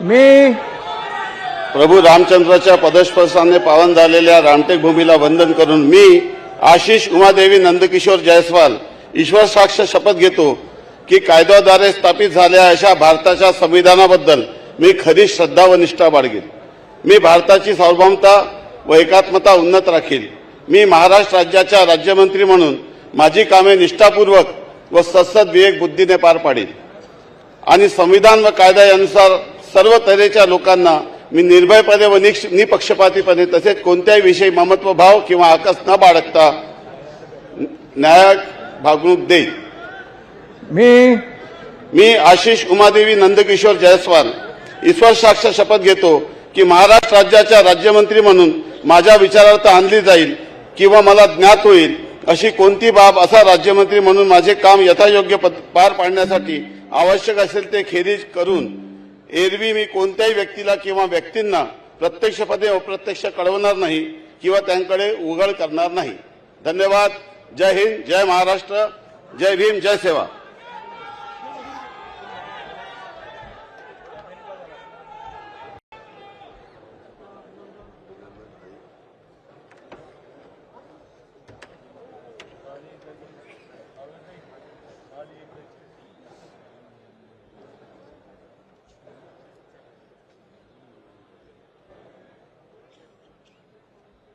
मी प्रभू रामचंद्राच्या पदस्पर्शाने पावन झालेल्या रामटेक भूमीला वंदन करून मी आशिष उमादेवी नंदकिशोर जयस्वाल ईश्वर साक्ष शपथ घेतो की कायद्याद्वारे स्थापित झाल्या अशा भारताच्या संविधानाबद्दल मी खरी श्रद्धा व निष्ठा बाळगेन. मी भारताची सार्वभौमता व एकात्मता उन्नत राखील. मी महाराष्ट्र राज्याच्या राज्यमंत्री म्हणून माझी कामे निष्ठापूर्वक व सत्सद विवेक बुद्धीने पार पाडील आणि संविधान व कायद्यानुसार सर्व तऱ्हेच्या लोकांना मी निर्भयपणे व निक्ष निपक्षपातीपणे तसेच कोणत्याही विषयी ममत्व भाव किंवा आकस न बाळगता न्यायक भागणूक देईल मी मी आशिष उमादेवी नंदकिशोर जयस्वाल ईश्वर साक्ष शपथ घेतो की महाराष्ट्र राज्याच्या राज्यमंत्री म्हणून माझ्या विचारार्थ आणली जाईल किंवा मला ज्ञात होईल अशी कोणती बाब असा राज्यमंत्री म्हणून माझे काम यथायोग्य पार पाडण्यासाठी आवश्यक असेल ते खेरीज करून एरवी मी कोणत्याही व्यक्तीला किंवा व्यक्तींना प्रत्यक्षपदे अप्रत्यक्ष कळवणार नाही किंवा त्यांकडे उघड करणार नाही. धन्यवाद. जय हिंद जय महाराष्ट्र जय भीम जय सेवा.